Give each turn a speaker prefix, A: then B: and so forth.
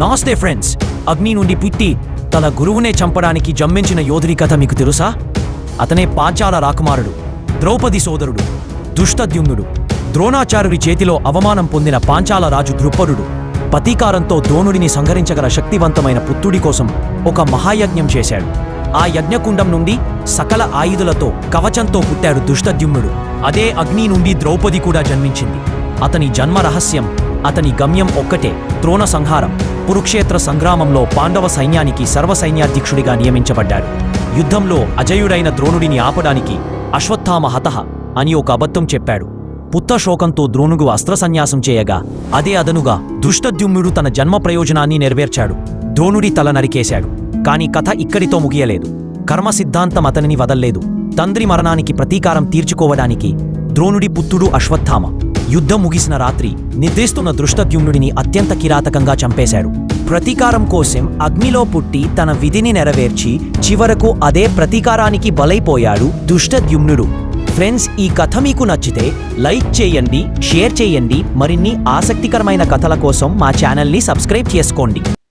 A: నమస్తే ఫ్రెండ్స్ అగ్ని నుండి పుట్టి తన గురువునే చంపడానికి జమ్మించిన యోధుడి కథ మీకు తెలుసా? అతనే పాంచాల రాకుమారుడు ద్రౌపది సోదరుడు దుష్టద్యుమ్నుడు ద్రోణాచార్యుడి చేతిలో అవమానం పొందిన పాంచాల రాజు ద్రుపదుడు పతీకారంతో ద్రోణుడిని సంహరించగల శక్తివంతమైన పుత్రుడి కోసం ఒక మహాయజ్ఞం చేశాడు. ఆ యజ్ఞకుండం నుండి సకల ఆయుధులతో కవచంతో పుట్టాడు దుష్టద్యుమ్నుడు. అదే అగ్ని నుండి ద్రౌపది కూడా జన్మించింది. అతని జన్మ రహస్యం అతని గమ్యం ఒక్కటే ద్రోణ సంహారం. కురుక్షేత్ర సంగ్రామంలో పాండవ సైన్యానికి సర్వసైన్యాధ్యక్షుడిగా నియమించబడ్డాడు. యుద్ధంలో అజయుడైన ద్రోణుడిని ఆపడానికి అశ్వత్థామ హతః అని ఒక అబద్ధం చెప్పాడు. పుత్తశోకంతో ద్రోణుడు అస్త్ర సన్యాసం చేయగా అదే అదనుగా దుష్టద్యుమ్నుడు తన జన్మ ప్రయోజనాన్ని నెరవేర్చాడు. ద్రోణుడి తల నరికేశాడు. కాని కథ ఇక్కడితో ముగియలేదు. కర్మ సిద్ధాంతం అతనిని వదల్లేదు. తండ్రి మరణానికి ప్రతీకారం తీర్చుకోవడానికి ద్రోణుడి పుత్రుడు అశ్వత్థామ. యుద్ధం ముగిసిన రాత్రి నిద్రిస్తున్న దృష్టద్యుమ్నుడిని అత్యంత కిరాతకంగా చంపేశాడు. ప్రతీకారం కోసం అగ్నిలో పుట్టి తన విధిని నెరవేర్చి చివరకు అదే ప్రతీకారానికి బలైపోయాడు దుష్టద్యుమ్నుడు. ఫ్రెండ్స్ ఈ కథ మీకు నచ్చితే లైక్ చేయండి షేర్ చేయండి మరిన్ని ఆసక్తికరమైన కథల కోసం మా ఛానల్ని సబ్స్క్రైబ్ చేసుకోండి.